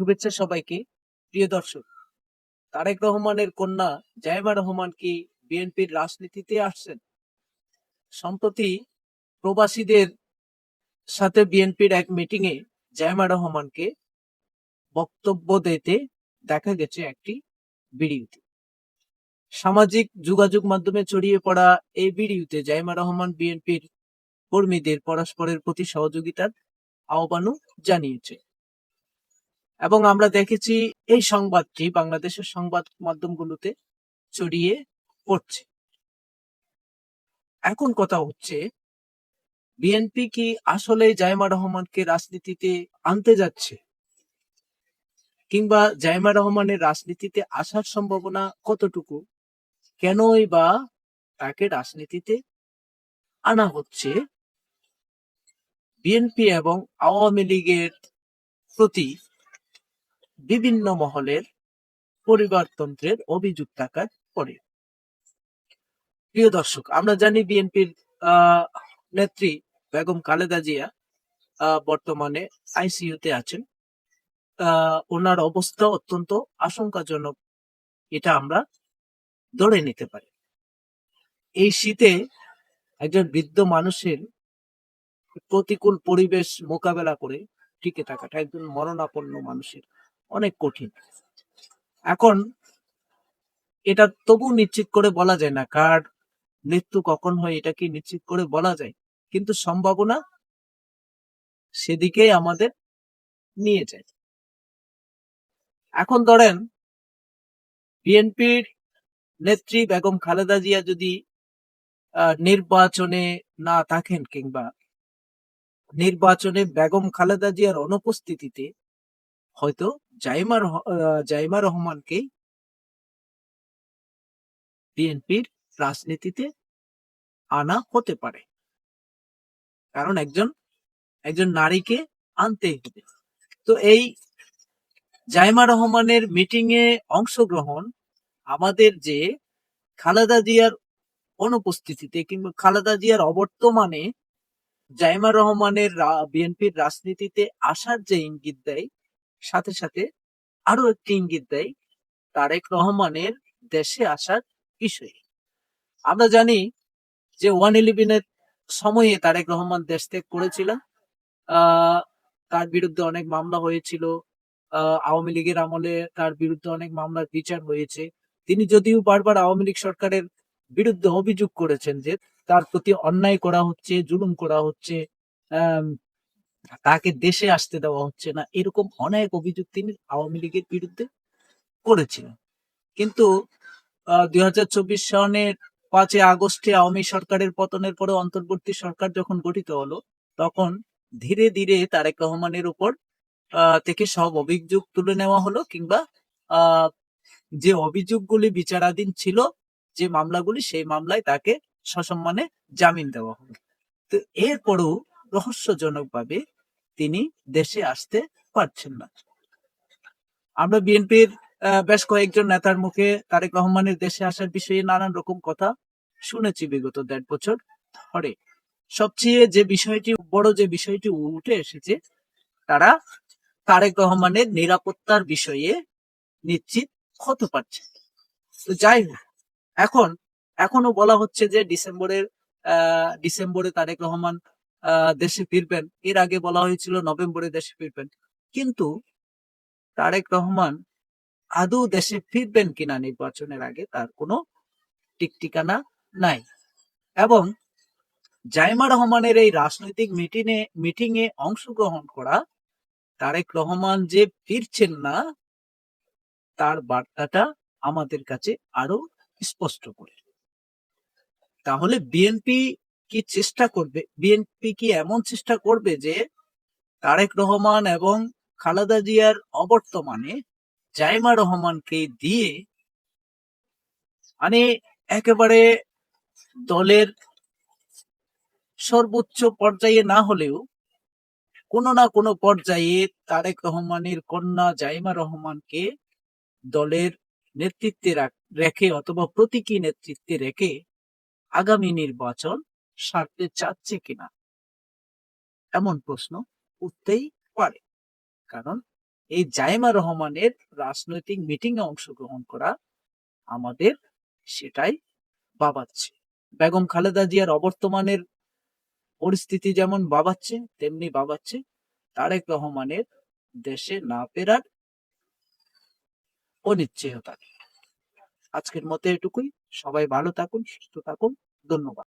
শুভেচ্ছা সবাইকে, প্রিয় দর্শক। তারেক রহমানের কন্যা জাইমা রহমান কি বিএনপির রাজনীতিতে আসছেন? সম্প্রতি প্রবাসীদের সাথে বিএনপির এক মিটিং এ জাইমা রহমানকে বক্তব্য দিতে দেখা গেছে একটি ভিডিওতে। সামাজিক যোগাযোগ মাধ্যমে ছড়িয়ে পড়া এই ভিডিওতে জাইমা রহমান বিএনপির কর্মীদের পরস্পরের প্রতি সহযোগিতার আহ্বানও জানিয়েছে। এবং আমরা দেখেছি এই সংবাদটি বাংলাদেশের সংবাদ মাধ্যমগুলোতে ছড়িয়ে পড়ছে। এখন কথা হচ্ছে, বিএনপি কি আসলে জাইমা রহমানকে রাজনীতিতে আনতে যাচ্ছে? কিংবা জাইমা রহমানের রাজনীতিতে আসার সম্ভাবনা কতটুকু? কেনই বা তাকে রাজনীতিতে আনা হচ্ছে? বিএনপি এবং আওয়ামী লীগের প্রতি বিভিন্ন মহলের পরিবারতন্ত্রের অভিযোগ থাকার পরে। প্রিয় দর্শক, আমরা জানি বিএনপির নেত্রী বেগম খালেদা জিয়া বর্তমানে আইসিইউতে আছেন। ওনার অবস্থা অত্যন্ত আশঙ্কাজনক, এটা আমরা ধরে নিতে পারি। এই শীতে একজন বৃদ্ধ মানুষের প্রতিকূল পরিবেশ মোকাবেলা করে টিকে থাকাটা একজন মরণাপন্ন মানুষের অনেক কঠিন। এখন এটা তবু নিশ্চিত করে বলা যায় না, কার মৃত্যু কখন হয় এটা কি নিশ্চিত করে বলা যায়, কিন্তু সম্ভাবনা সেদিকেই আমাদের নিয়ে যায়। এখন ধরেন বিএনপির নেত্রী বেগম খালেদা জিয়া যদি নির্বাচনে না থাকেন কিংবা নির্বাচনে বেগম খালেদা জিয়ার অনুপস্থিতিতে হয়তো জাইমা জাইমা রহমানকে বিএনপির রাজনীতিতে আনা হতে পারে। কারণ একজন একজন নারীকে আনতেই হবে। তো এই জাইমা রহমানের মিটিং এ অংশগ্রহণ আমাদের যে খালেদা জিয়ার অনুপস্থিতিতে কিংবা খালেদা জিয়ার অবর্তমানে জাইমা রহমানের বিএনপির রাজনীতিতে আসার যে ইঙ্গিত দেয় সাথে সাথে আরও একটি ইঙ্গিত দেয়, তারেক রহমানের দেশে আসার বিষয়ে। আমরা জানি যে ওয়ান ইলেভেনের সময়ে তারেক রহমান দেশ ত্যাগ করেছিলেন। তার বিরুদ্ধে অনেক মামলা হয়েছিল। আওয়ামী লীগের আমলে তার বিরুদ্ধে অনেক মামলার বিচার হয়েছে। তিনি যদিও বারবার আওয়ামী লীগ সরকারের বিরুদ্ধে অভিযোগ করেছেন যে তার প্রতি অন্যায় করা হচ্ছে, জুলুম করা হচ্ছে তাকে দেশে আসতে দেওয়া হচ্ছে না। এরকম অনেক অভিযোগ তিনি আওয়ামী লীগের বিরুদ্ধে করেছিলেন। কিন্তু দুই হাজার চব্বিশ সনের পাঁচই আগস্টে আওয়ামী সরকারের পতনের পরে অন্তর্বর্তী সরকার যখন গঠিত হলো, তখন ধীরে ধীরে তারেক রহমানের উপর থেকে সব অভিযোগ তুলে নেওয়া হলো কিংবা যে অভিযোগগুলি বিচারাধীন ছিল, যে মামলাগুলি, সেই মামলায় তাকে সসম্মানে জামিন দেওয়া হলো। তো এরপরও রহস্যজনকভাবে তিনি দেশে আসতে পারছেন না। আমরা বিএনপির বেশ কয়েকজন নেতার মুখে তারেক রহমানের দেশে আসার বিষয়ে নানান রকম কথা শুনেছি বিগত দেড় বছর ধরে। সবচেয়ে যে বিষয়টি, বড় যে বিষয়টি উঠে এসেছে, তারা তারেক রহমানের নিরাপত্তার বিষয়ে নিশ্চিত হতে পারছে। তো যাই হোক, এখন, এখনও বলা হচ্ছে যে ডিসেম্বরের ডিসেম্বরে তারেক রহমান দেশে ফিরবেন। এর আগে বলা হয়েছিল নভেম্বরে দেশে ফিরবেন। কিন্তু তারেক রহমান আদৌ দেশে ফিরবেন কিনা নির্বাচনের আগে তার কোনো টিকটিকানা নাই। এবং জাইমা রহমানের এই রাজনৈতিক মিটিংয়ে মিটিং এ অংশগ্রহণ করা তারেক রহমান যে ফিরছেন না, তার বার্তাটা আমাদের কাছে আরও স্পষ্ট করে। তাহলে বিএনপি কি চেষ্টা করবে? বিএনপি কি এমন চেষ্টা করবে যে তারেক রহমান এবং খালেদা জিয়ার অবর্তমানে জাইমা রহমানকে দিয়ে মানে একেবারে দলের সর্বোচ্চ পর্যায়ে না হলেও কোনো না কোনো পর্যায়ে তারেক রহমানের কন্যা জাইমা রহমানকে দলের নেতৃত্বে রাখ- অথবা প্রতীকী নেতৃত্বে রেখে আগামী নির্বাচন সারতে চাচ্ছে কিনা? এমন প্রশ্ন উঠতেই পারে। কারণ এই জাইমা রহমানের রাজনৈতিক মিটিং এ অংশগ্রহণ করা আমাদের সেটাই বাবাচ্ছে। বেগম খালেদা জিয়ার অবর্তমানের পরিস্থিতি যেমন বাবাচ্ছে, তেমনি বাবাচ্ছে তারেক রহমানের দেশে না ফেরার অনিশ্চয়তা আজকের মতো এটুকুই। সবাই ভালো থাকুন, সুস্থ থাকুন। ধন্যবাদ।